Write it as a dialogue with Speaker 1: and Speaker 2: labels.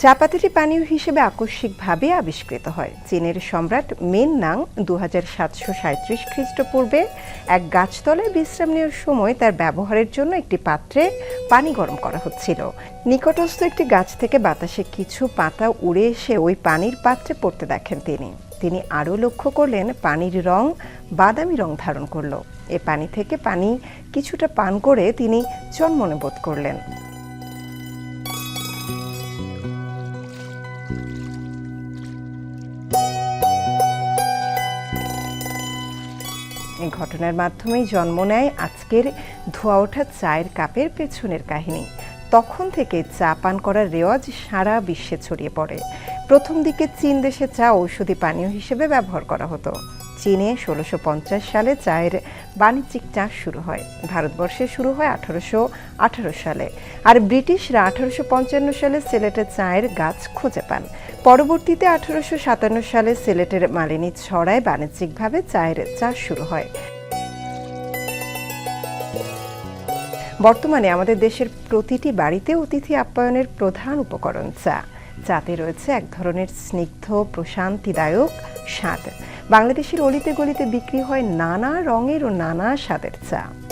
Speaker 1: চা পাতাটি পানীয় হিসেবে আকস্মিকভাবে আবিষ্কৃত হয়। চীনের সম্রাট মেন নাং দু সাতশো সাঁত্রিশ খ্রিস্টপূর্বে এক গাছতলায় বিশ্রাম নেওয়ার সময় তার ব্যবহারের জন্য একটি পাত্রে পানি গরম করা হচ্ছিল। নিকটস্থ একটি গাছ থেকে বাতাসে কিছু পাতা উড়ে এসে ওই পানির পাত্রে পড়তে দেখেন তিনি। তিনি আরও লক্ষ্য করলেন, পানির রং বাদামি রং ধারণ করল। এ পানি থেকে পানি কিছুটা পান করে তিনি চনমনে বোধ করলেন। এই ঘটনার মাধ্যমেই জন্ম নেয় আজকের ধোয়া ওঠা চায়ের কাপের পেছনের কাহিনী। তখন থেকে চা পান করার রেওয়াজ সারা বিশ্বে ছড়িয়ে পড়ে। প্রথম দিকে চীন দেশে চা ঔষধি পানীয় হিসেবে ব্যবহার করা হতো। চীনে ষোলোশো সালে চায়ের বাণিজ্যিক চাষ শুরু হয়। ভারতবর্ষে শুরু হয় আঠারোশো আঠারো সালে। আর ব্রিটিশরা আঠারোশো পঞ্চান্ন সালে সিলেটের চায়ের গাছ খুঁজে পান। পরবর্তীতে আঠারোশো সাতান্ন সালে সিলেটের মালিনী ছড়ায় বাণিজ্যিকভাবে চায়ের চাষ শুরু হয়। বর্তমানে আমাদের দেশের প্রতিটি বাড়িতে অতিথি আপ্যায়নের প্রধান উপকরণ চা। চাতে রয়েছে এক ধরনের স্নিগ্ধ, প্রশান্তিদায়ক স্বাদ। বাংলাদেশের অলিতে গলিতে বিক্রি হয় নানা রঙের ও নানা স্বাদের চা।